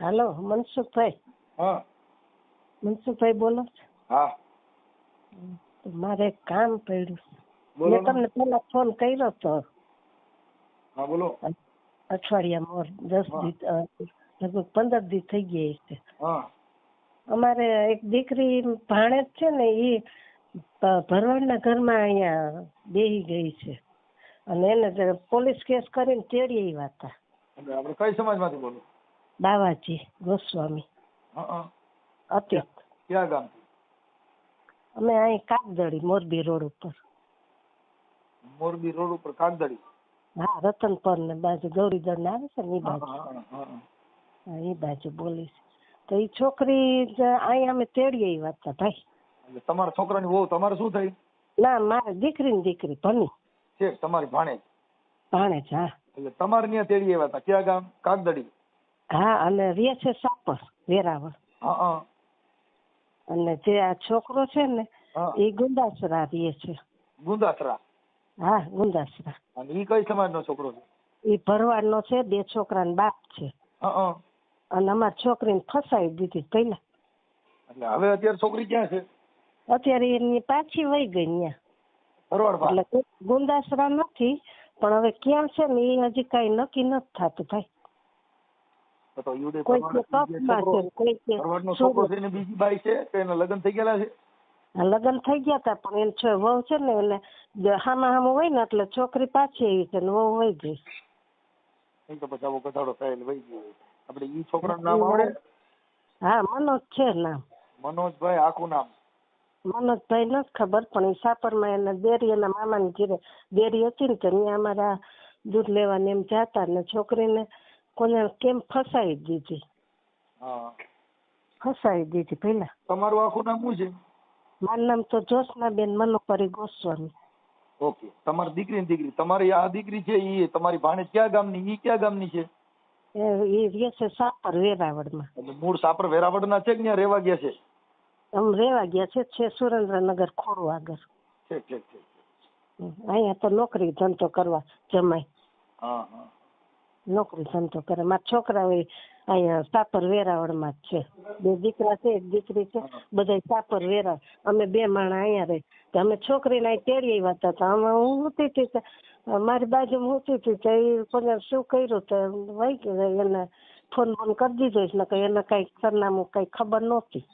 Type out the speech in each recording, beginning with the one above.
હાલો મનસુખભાઈ. હા. મનસુખભાઈ બોલો. હા. મારે કામ પડ્યું. મેં તમને પેલા ફોન કર્યો તો. હા બોલો. અઠવાડિયા મોર દસ દી લગભગ પંદર દી થઈ ગયા છે. અમારે એક દીકરી ભાણેજ છે ને એ ભરવાડના ઘરમાં અહીંયા બેહી ગઈ છે. અને એને પોલીસ કેસ કરીને તેડી આવ્યા હતા. આપણે કઈ સમાજમાંથી બોલો? બાવાજી ગોસ્વામી ક્યાં ગામ? અમે અહીં કાગદડી મોરબી રોડ ઉપર. મોરબી રોડ ઉપર કાગદડી હા રતનપર ને બાજુ ગૌરીદળ ને આવે છે ને એ બાજુ. એ બાજુ બોલીશ તો એ છોકરી અહીંયા અમે તેડી વાત હતા ભાઈ. તમારા છોકરાની વહુ તમારે શું થઈ? ના મારે દીકરી ને દીકરી ભણી. છે તમારી ભાણેજ? ભાણે છે હા. એટલે તમારે ત્યાં તેડી આવ્યા હતા. ક્યાં ગામ? કાગદડી હા અને રે છે સાપર વેરાવળ અને જે આ છોકરો છે ને એ ગુંદાસરા રે છે ગુંદાસરા હા ગુંદાસરા અને એ કઈ સમાજનો છોકરો છે એ ભરવાડનો છે બે છોકરાનો બાપ છે અને અમાર અને ને છોકરીને ફસાવી દીધી પેલા એટલે હવે અત્યારે છોકરી ક્યાં છે અત્યારે એની પાછી વહી ગઈ ત્યાં એટલે ગુંદાસરા નથી પણ હવે ક્યાં છે ને એ હજી કઈ નક્કી નથી થતું ભાઈ તો તો યુડે કોઈ કે ભરવાડ- કપમાં છે ને કોઈ કે ભરવાડનો છોકરો છે ને બીજી બાઈ છે કે એના લગ્ન થઈ ગયેલા છે? લગ્ન થઈ ગયા હતા પણ એને છો વહુ છે ને એટલે જે હામા હામું હોય ને એટલે છોકરી પાછી આવી છે ને વહુ હોય ગઈ. એ તો પછી આવો કથાડો થયેલ વહી ગયો આપણે ઈ છોકરાનું નામ આવડે? હા મનોજ છે નામ. મનોજભાઈ આખું નામ. મનોજભાઈ નથી ખબર પણ એ સાપરમાં એના દેરી એના મામાની જીરે દેરી હતી ને ત્યાં અમારા દૂધ લેવાને એમ જાતા ને છોકરીને કોને કેમ ફસાઈ દીધી? હા. ફસાવી દીધી પેલા તમારું આખું નામ શું છે? મારું નામ તો જ્યોત્સનાબેન મનોપરી ગોસ્વામી. ઓકે. તમારી દીકરી દીકરી. તમારી આ દીકરી છે એ તમારી ભાણેજ ક્યાં ગામની? ઈ ક્યાં ગામની છે? એ રહે છે સાપર વેરાવળમાં. એટલે મૂળ સાપર વેરાવળના છે કે ત્યાં રહેવા ગયા છે? આમ રહેવા ગયા છે છે સુરેન્દ્રનગર ખોડું આગળ. ઠીક ઠીક ઠીક. અહીંયા તો નોકરી ધંધો કરવા જમાય. હા હા. નોકરી ધંધો કરે મારા છોકરા હોય અહીંયા સાપર વેરાવળમાં જ છે બે દીકરા છે એક દીકરી છે બધા સાપર વેરા અમે બે માણા અહીંયા રહે તો અમે છોકરીને અહીં તેડી આવ્યા હતા તો અમે હું હતી હતી મારી બાજુમાં હું હતી તો એ કોને શું કર્યું તો વહી ગઈ એને ફોન ફોન કરી દીધો છે નકર એને કઈ સરનામું કઈ ખબર નહોતી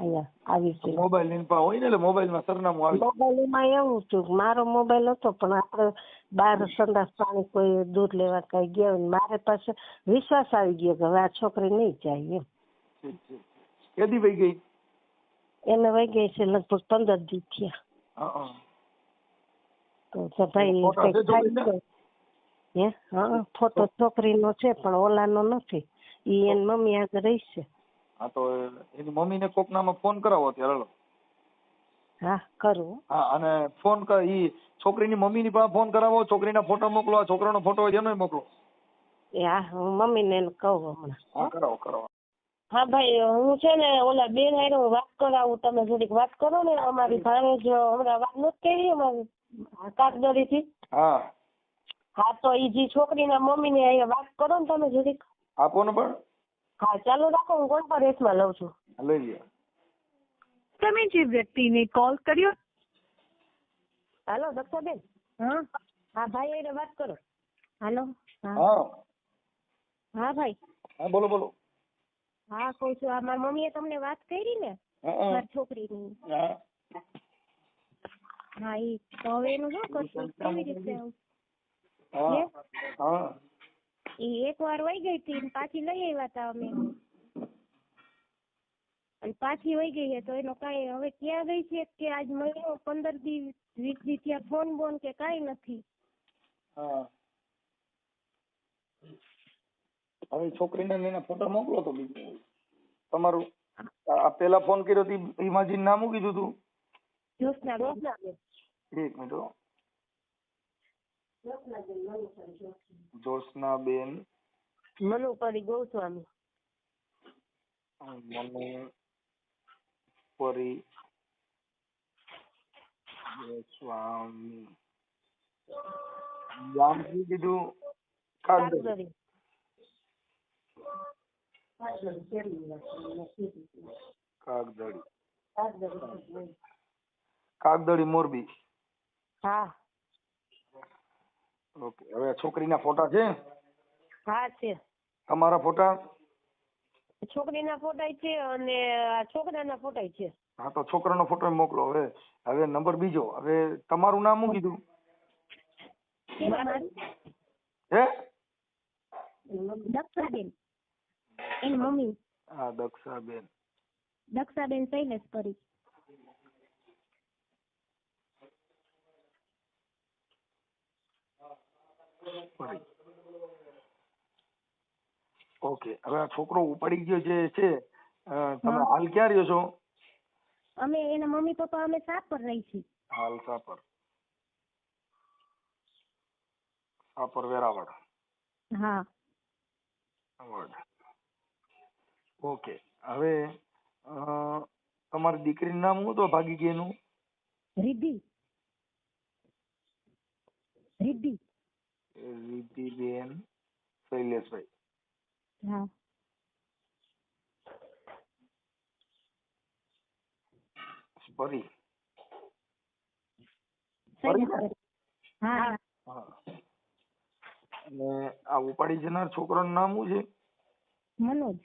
અહીંયા આવી છે મોબાઈલની હોય ને એટલે મોબાઈલમાં સરનામું આવી મોબાઈલમાં એવું હતું મારો મોબાઈલ હતો પણ આપણે બહાર પાણી કોઈ દૂધ લેવા કઈ ગયા હોય ને મારે પાસે વિશ્વાસ આવી ગયો કે હવે આ છોકરી નહીં જાય એમ. ઠીક ઠીક કેદી વહી ગઈ? એને વહી ગઈ છે લગભગ પંદર દી થયા. તો ભાઈ? હે? હા ફોટો છોકરીનો છે પણ ઓલાનો નથી. ઈ એની મમ્મી આગળ રહી છે. હા તો એની મમ્મીને કોકનામાં ફોન કરાવો અત્યારે હાલો. હા કરું હા અને ફોન કર ઈ છોકરીની મમ્મીની પાસે ફોન કરાવો છોકરીના ફોટો મોકલો આ છોકરાનો ફોટો હોય એનો મોકલો. એ હા હું મમ્મીને એને કહું હમણાં. હા કરાવો કરાવો. હા ભાઈ હું છે ને ઓલા બેન હારે હું વાત કરાવું તમે થોડીક વાત કરો ને અમારી ભાણે જ હમણાં વાત નથી કરી અમારી કાગદરી થી હા. હા તો ઈ જે છોકરીના મમ્મી ને અહીંયા વાત કરો ને તમે થોડીક. આપો ને પણ હા ચાલુ રાખો હું કોન્ફરન્સમાં લઉં છું. લઈ લ્યો. તમે જે વ્યક્તિને કોલ કર્યો હાલો દક્ષાબેન? હા? હા ભાઈ એને વાત કરો. હાલો હા. ભાઈ. હા બોલો બોલો. હા કહું છું આ મારી મમ્મીએ તમને વાત કરી ને? મારી છોકરીની. હા. હા ઈ તો હવે એનું શું કરશું? કેવી રીતે આવું? હા? હા. ઈ એક વાર વહી ગઈ હતી ને પાછી લઈ આવ્યા હતા અમે. અને પાછી વહી ગઈ છે તો એનો કાંઈ હવે ક્યાં ગઈ છે કે આજ મહિનો પંદર દી વીસ દી ત્યાં ફોન બોન કે કાંઈ નથી. હવે છોકરીને લઈને ફોટો મોકલો તો બીજું તમારું આ પેલા ફોન કર્યો તો ઇમાજિન નામ મૂકી દીધું? એક મિનિટ હો. જ્યોત્સનાબેન મનુપરી ગોસ્વામી મનુ પરી ગોસ્વામી ગામ શું કીધું કાગદરી કાગદડી. કાગદડી મોરબી. હા. ઓકે હવે છોકરીના ફોટા છે? હા છે. તમારા ફોટા? છોકરીના ફોટા છે અને છોકરાના ફોટા છે. હા તો છોકરાનો ફોટો મોકલો. હવે હવે નંબર બીજો. હવે તમારું નામ શું કીધું? હે? દક્ષાબેન. એની મમ્મી. હા દક્ષાબેન. દક્ષાબેન શૈલેષ કરી ઓકે હવે આ છોકરો ઉપાડી ગયો જે છે અ, તમે હા. હાલ ક્યાં રહ્યો છો? અમે એના મમ્મી પપ્પા અમે સાપ પર રહી છીએ. હાલ સાપર સાપર વેરાવળ. હા. વડ. ઓકે હવે અ, તમારી દીકરીનું નામ શું હતું? ભાગી ગયેનું? રિદ્ધિ. રિદ્ધિ. રીતિબેન શૈલેષભાઈ. હા. પરી? હા અને આ ઉપાડી જનાર છોકરાનું નામ શું છે? મનોજ.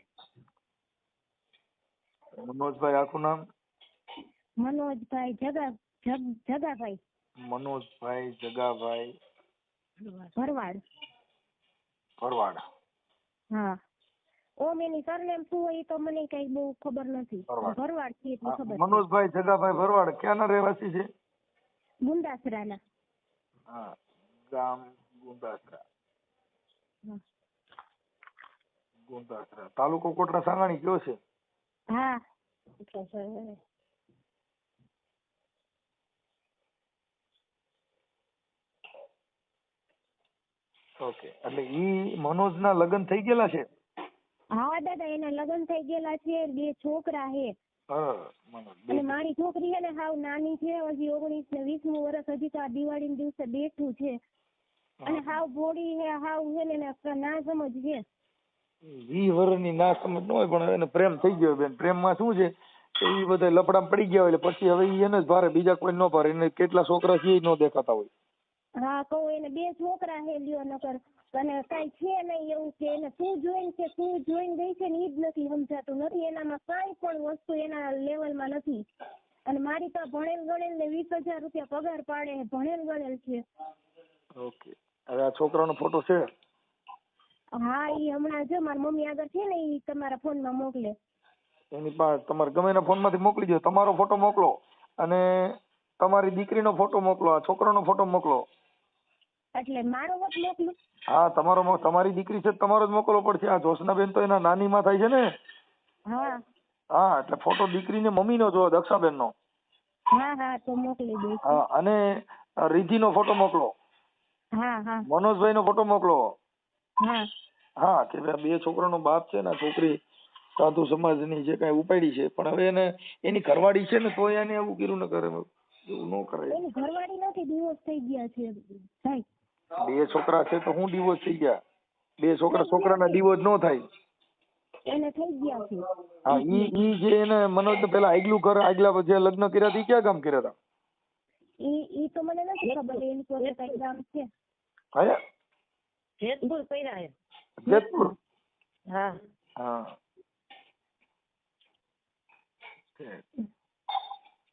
મનોજભાઈ આખું નામ? મનોજભાઈ જગ જગાભાઈ. મનોજભાઈ જગાભાઈ. ભરવાડ. ભરવાડ. હા. ઓમ એની સરનેમ શું હોય તો મને કઈ બહુ ખબર નથી. ભરવાડ. છે એટલી ખબર. મનોજભાઈ જગાભાઈ ભરવાડ ક્યાંના રહેવાસી છે? ગુંદાસરાના. હા ગામ ગુંદાસરા. ગુંદાસરા. તાલુકો કોટડા સાંગાણી કયો છે? હા. ઓકે. એટલે ઈ મનોજના લગ્ન થઈ ગયેલા છે? હા દાદા એના લગ્ન થઈ ગયેલા છે. બે છોકરા છે. અને મારી છોકરી છે ને હાવ નાની છે. હજી ઓગણીસ ને વીસમું વર્ષ હજી તો આ દિવાળી દિવસે બેઠું છે. અને હાવ ભોળી છે હાવ છે ને ના સમજ છે. વી વર્ષની ના સમજ ન હોય પણ એને પ્રેમ થઈ ગયો બેન. પ્રેમમાં શું છે કે એ બધા લપડામાં પડી ગયા હોય એટલે પછી હવે એને જ ભારે બીજા કોઈ ન ભારે. એને કેટલા છોકરા છે એ ન દેખાતા હોય. હા કહું એને બે છોકરા હે લ્યો નકર અને કઈ છે નહીં એવું કે એને શું જોઈને છે શું જોઈને ગઈ છે ને ઈ જ નથી સમજાતું નથી એનામાં કાંઈ પણ વસ્તુ એના લેવલમાં નથી. અને મારી તો ભણેલ ગણેલ ને વીસ હજાર રૂપિયા પગાર પાડે ભણેલ ગણેલ છે. ઓકે. હવે આ છોકરાનો ફોટો છે? હા ઈ હમણાં જો મારી મમ્મી આગળ છે ને ઈ તમારા ફોનમાં મોકલે. એની પાસે તમારે ગમે એના ફોનમાંથી મોકલી દો તમારો ફોટો મોકલો અને તમારી દીકરીનો ફોટો મોકલો આ છોકરાનો ફોટો મોકલો. એટલે મારો મત મોકલું. હા તમારો તમારી દીકરી છે તમારો જ મોકલવો પડશે. આ જોશનાબેન તો એના નાનીમાં થાય છે ને. હા. હા એટલે ફોટો દીકરીને મમ્મીનો જો દક્ષાબેનનો. હા હા તો મોકલી દઈશ. હા અને રિધિનો ફોટો મોકલો. હા હા. મનોજભાઈનો ફોટો મોકલો. હા. હા કે બે છોકરાનો બાપ છે ને છોકરી સાધુ સમાજની જે કાંઈ ઉપાડી છે પણ હવે એને એની ઘરવાળી છે ને તો એને એવું કર્યું ન કરે એવું ન કરાય. એની ઘરવાળી નથી દિવસ થઈ ગયા છે. ભાઈ બે છોકરા છે તો હું ડિવોર્સ થઈ ગયા. બે છોકરા છોકરાના ડિવોર્સ નો થાય. એને થઈ ગયા છે. હા ઈ ઈ જે એને મનોજ પેલા આગલું ઘર આગલા જે લગ્ન કર્યા હતા ક્યાં ગામ કર્યા હતા ઈ ઈ તો મને નથી ખબર એની કઈ ગામ છે. હા? જેતપુર કર્યા હે જેતપુર? હા. હા.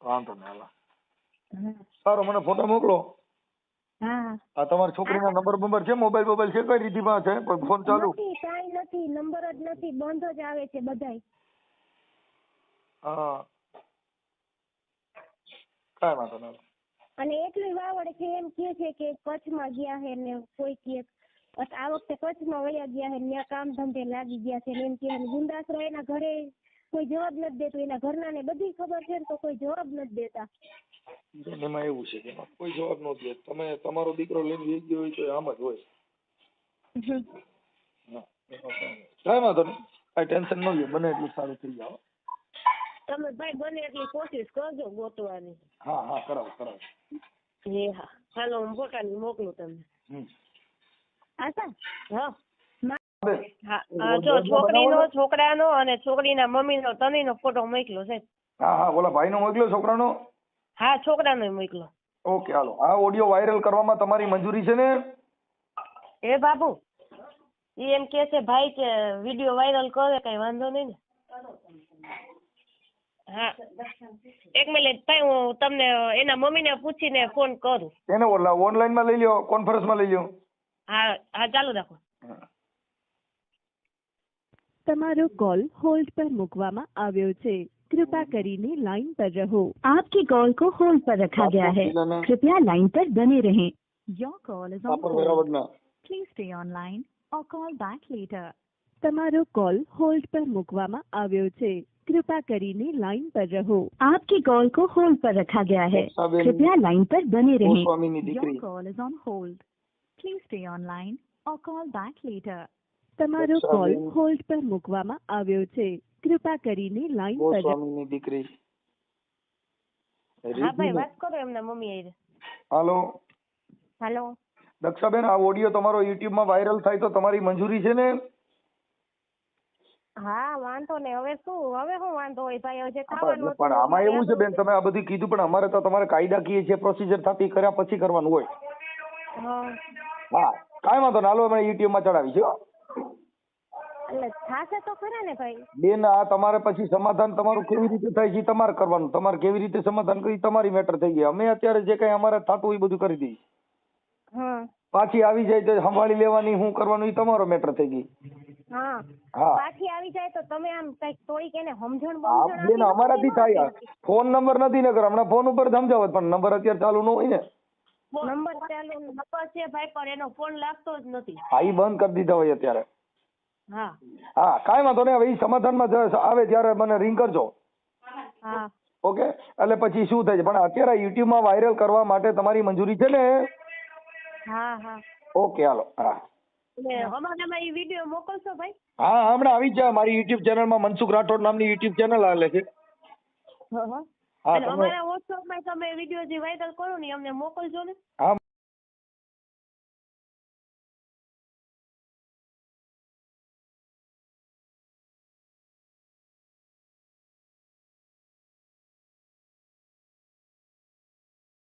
વાંધો નહીં હાલો. સારો મને ફોટો મોકલો. હા. તમારી છોકરીના નંબર બંબર છે? મોબાઈલ મોબાઈલ છે? કઈ રીતિ માં છે? પણ ફોન ચાલુ? નથી કાંઈ નથી. નંબર જ નથી. બંધ જ આવે છે બધાય. હા. કાંઈ વાંધો નહીં અને એટલી વાવડ છે એમ કે છે કે કચ્છમાં ગયા છે ને કોઈ કે આ વખતે કચ્છમાં વયા ગયા છે ને ત્યાં કામ ધંધે લાગી ગયા છે ને એમ કે ગુંદાસરો એના ઘરે કોઈ જવાબ નથી દેતું એના ઘરના ને બધી ખબર છે ને તો કોઈ જવાબ નથી દેતા. બેન, એમાં એવું છે કે એમાં કોઈ જવાબ ન દે. તમે તમારો દીકરો લઈને જઈ ગયો હોય તો આમ જ હોય. હા, કાંઈ વાંધો નહીં. કાંઈ ટેન્શન ન લ્યો બને એટલું સારું થઈ જાવ તમે ભાઈ બને એટલી કોશિશ કરજો ગોતવાની. હા હા કરાવો કરાવો. એ હા. હાલો હું ફોટા મોકલું તમને. હા હા હા, જો છોકરીનો છોકરાનો અને છોકરીના મમ્મીનો ત્રણેયનો ફોટો મોકલ્યો છે. હા હા ઓલા ભાઈનો મોકલ્યો છોકરાનો? હા છોકરાનો મોકલો ઓકે હાલો. આ ઓડિયો વાયરલ કરવામાં તમારી મંજૂરી છે ને? એ બાબુ ઈ એમ કે છે ભાઈ કે વીડિયો વાયરલ કરે કઈ વાંધો નહીં ને. હા. એક મિનિટ ભાઈ હું તમને એના મમ્મીને પૂછીને ફોન કરું. એને ઓલા ઓનલાઈનમાં લઈ લ્યો કોન્ફરન્સમાં લઈ લ્યો. હા હા ચાલુ રાખો. તમારો કોલ હોલ્ડ પર મૂકવામાં આવ્યો છે कृपा करीने लाइन पर रहो आपके कॉल को होल्ड पर रखा गया है कृपया लाइन पर बने रहें your call is on please stay online और कॉल बैक लेटर તમારો કોલ હોલ્ડ પર મૂકવામાં આવ્યો છે કૃપા કરીને લાઇન પર રહો આપકી કોલ કો હોલ્ડ પર રખા ગયા હૈ કૃપયા લાઇન પર બને રહે your call is on hold please stay online or call back later તમારો કોલ હોલ્ડ પર મૂકવામાં આવ્યો છે. કૃપા કરીને લાઈન પર ગોસ્વામીની દીકરી. માં વાયરલ થાય તો તમારી મંજૂરી છે ને? હા વાંધો ને હવે શું? હવે શું વાંધો હોય ભાઈ? હવે થવાનું પણ આમાં એવું છે બેન તમે આ બધું કીધું પણ અમારે તો તમારે કાયદાકીય જે પ્રોસીજર થતી કર્યા પછી કરવાનું હોય. હા. કાંઈ વાંધો ને હાલો અમે યુટ્યુબમાં ચડાવી છે એટલે થાશે તો ખરા ને ભાઈ. બેન આ તમારે પછી સમાધાન તમારું કેવી રીતે થાય છે તમારે કરવાનું. તમારે કેવી રીતે સમાધાન કરી તમારી મેટર થઈ ગઈ. અમે અત્યારે જે કઈ અમારે થતું એ બધું કરી દઈએ પાછી આવી જાય તો સંભાળી લેવાની હું કરવાનું એ તમારો મેટર થઈ ગઈ. હા. હા. પાછી આવી જાય તો તમે આમ કંઈક થોડીક એને સમજણ બમજણ બેન અમારાથી થાય ફોન નંબર નથી ને હમણાં ફોન ઉપર સમજાવત પણ નંબર અત્યારે ચાલુ ન હોય ને. નંબર ચાલુ નંબર છે ભાઈ પણ એનો ફોન લાગતો જ નથી. હા ઈ બંધ કરી દીધા હોય અત્યારે. હા. કાંઈ વાંધો નહીં. હવે એ સમાધાનમાં આવે ત્યારે મને રિંગ કરજો. ઓકે? એટલે પછી શું થાય છે? પણ અત્યારે યુટ્યુબમાં વાયરલ કરવા માટે તમારી મંજૂરી છે ને? હા હા. Okay hello. હા. વીડિયો મોકલશો ભાઈ? હા હમણાં આવી જાય. મારી યુટ્યુબ ચેનલમાં મનસુખ રાઠોડ નામની યુટ્યુબ ચેનલ આવેલે છે. હા અમારા વોટ્સઅપમાં તમે વીડિયો જે વાયરલ કરો ને અમને મોકલજો ને. હા